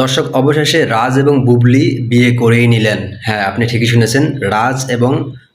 দর্শক অবশেষে রাজ এবং বুবলি বিয়ে করেই নিলেন। হ্যাঁ আপনি ঠিকই শুনেছেন রাজ এবং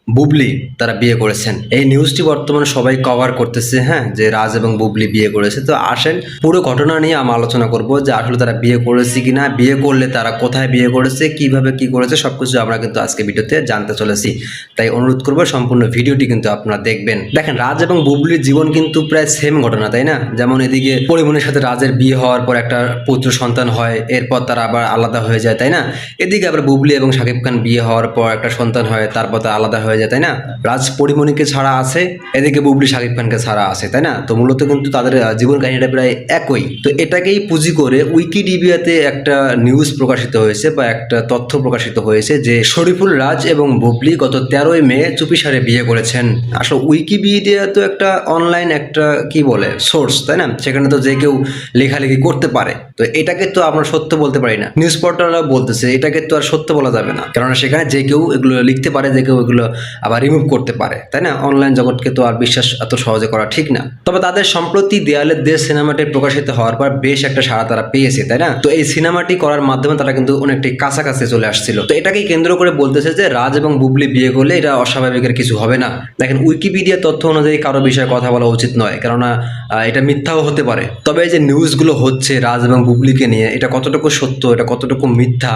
বুবলি তারা বিয়ে করেছেন। এই নিউজটি বর্তমানে সবাই কভার করতেছে হ্যাঁ? যে রাজ এবং বুবলি বিয়ে করেছে। তো আসেন, পুরো ঘটনা নিয়ে আমি আলোচনা করব যে আসলে তারা বিয়ে করেছে কিনা, বিয়ে করলে তারা কোথায় বিয়ে করেছে, কীভাবে কি করেছে, সবকিছু আমরা কিন্তু আজকে ভিডিওতে জানতে চলেছি। তাই অনুরোধ করব, সম্পূর্ণ ভিডিওটি কিন্তু আপনারা দেখবেন। দেখেন, রাজ এবং বুবলির জীবন কিন্তু প্রায় সেম ঘটনা, তাই না? যেমন এদিকে পরিমণির সাথে রাজের বিয়ে হওয়ার পর একটা পুত্র সন্তান হয়, এরপর তারা আবার আলাদা হয়ে যায়, তাই না? এদিকে আবার বুবলি এবং শাকিব খান বিয়ে হওয়ার পর একটা সন্তান হয়, তারপর তারা আলাদা হয়ে যায়, তাই না? রাজ পরিমণিকে ছাড়া আছে, এদিকে বুবলি শাকিব খানকে ছাড়া আছে, তাই না? তো মূলত কিন্তু তাদের জীবন কাহিনীটা প্রায় একই। তো এটাকেই পুঁজি করে উইকিডিবিয়াতে একটা নিউজ প্রকাশিত হয়েছে বা একটা তথ্য প্রকাশিত হয়েছে যে শরীফুল রাজ এবং বুবলি গত তেরোই মে চুপিসারে বিয়ে করেছেন। আসলে উইকিপিডিয়া তো একটা অনলাইন একটা, কি বলে সোর্স তাই না? সেখানে তো যে কেউ লেখালেখি করতে পারে। তো এটাকে তো আমরা সত্য বলতে পারি না। নিউজ পোর্টালরা বলতেছে, এটাকে তো আর সত্য বলা যাবে না। কেননা সেখানে যে কেউ এগুলো লিখতে পারে, যে কেউ এগুলো আবার রিমুভ করতে পারে, তাই না? অনলাইন জগৎকে তো আর বিশ্বাস এত সহজে করা ঠিক না। তবে তাদের সম্প্রতি দেয়ালের দেশ সিনেমাটি প্রকাশিত হওয়ার পর বেশ একটা সাড়া তারা পেয়েছে, তাই না? তো এই সিনেমাটি করার মাধ্যমে তারা কিন্তু অনেকটাই কাছাকাছি চলে আসছিল। তো এটাকেই কেন্দ্র করে বলতেছে যে, রাজ এবং বুবলি বিয়ে করলে এটা অস্বাভাবিকের কিছু হবে না। দেখেন উইকিপিডিয়া তথ্য অনুযায়ী কারও বিষয়ে কথা বলা উচিত নয়, কেননা এটা মিথ্যাও হতে পারে। তবে এই যে নিউজগুলো হচ্ছে রাজ এবং বুবলিকে নিয়ে, এটা কতটুকু সত্য, এটা কতটুকু মিথ্যা,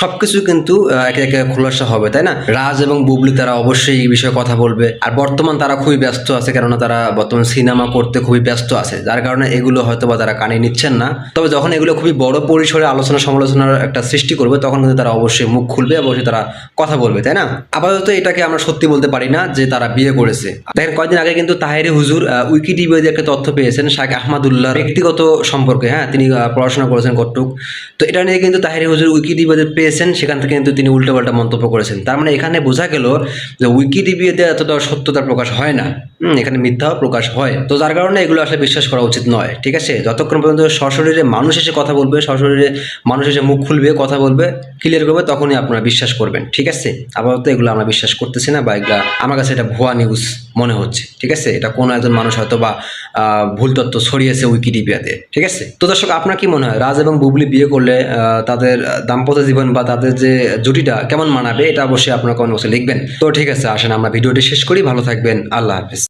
সবকিছু কিন্তু একে একে খোলাসা হবে, তাই না? রাজ এবং বুবলি তারা অবশ্যই এই বিষয়ে কথা বলবে। আর বর্তমান তারা খুবই ব্যস্ত আছে, কেননা তারা বর্তমান সিনেমা করতে খুবই ব্যস্ত আছে। যার কারণে এগুলো হয়তো বা তারা কানে নিচ্ছেন না। তবে যখন এগুলো খুবই বড় পরিসরে আলোচনা সমালোচনার একটা সৃষ্টি করবে, তখন কিন্তু তারা অবশ্যই মুখ খুলবে, অবশ্যই তারা কথা বলবে, তাই না? আপাতত এটাকে আমরা সত্যি বলতে পারি না যে তারা বিয়ে করেছে। দেখেন, কয়েকদিন আগে কিন্তু তাহেরি হুজুর উইকিডিবিয়া দিয়ে একটা তথ্য পেয়েছেন শাহ আহমদুল্লাহ ব্যক্তিগত সম্পর্কে হ্যাঁ? তিনি পড়াশোনা করেছেন কটুক তো এটা নিয়ে কিন্তু তাহেরি হুজুর উইকিডিবিয়াতে পেয়েছেন, সেখান থেকে কিন্তু তিনি উল্টোপাল্টা মন্তব্য করেছেন। তার মানে এখানে বোঝা গেল যে উইকিডিবিয়াতে এতটা সত্যতা প্রকাশ হয় না। এখানে মিথ্যাও প্রকাশ হয়। তো যার কারণে এগুলো আসলে বিশ্বাস করা উচিত নয়, ঠিক আছে? যতক্ষণ পর্যন্ত সশরীরে মানুষ এসে কথা বলবে, সশরীরে মানুষ এসে মুখ খুলবে, কথা বলবে ক্লিয়ার করবে, তখনই আপনারা বিশ্বাস করবেন, ঠিক আছে? আপাতত এগুলো আমরা বিশ্বাস করতেছি না বা এগুলা আমার কাছে এটা ভুয়া নিউজ মনে হচ্ছে, ঠিক আছে? এটা কোনো একজন মানুষ হয়তো বা ভুল তথ্য ছড়িয়েছে উইকিডিপিয়াতে ঠিক আছে? তো দর্শক, আপনার কি মনে হয়, রাজ এবং বুবলি বিয়ে করলে তাদের দাম্পত্য জীবন বা তাদের যে জুটিটা কেমন মানাবে, এটা অবশ্যই আপনারা কমেন্ট বক্সে লিখবেন। তো ঠিক আছে, আসেন, আমরা ভিডিওটি শেষ করি, ভালো থাকবেন, আল্লাহ হাফিজ।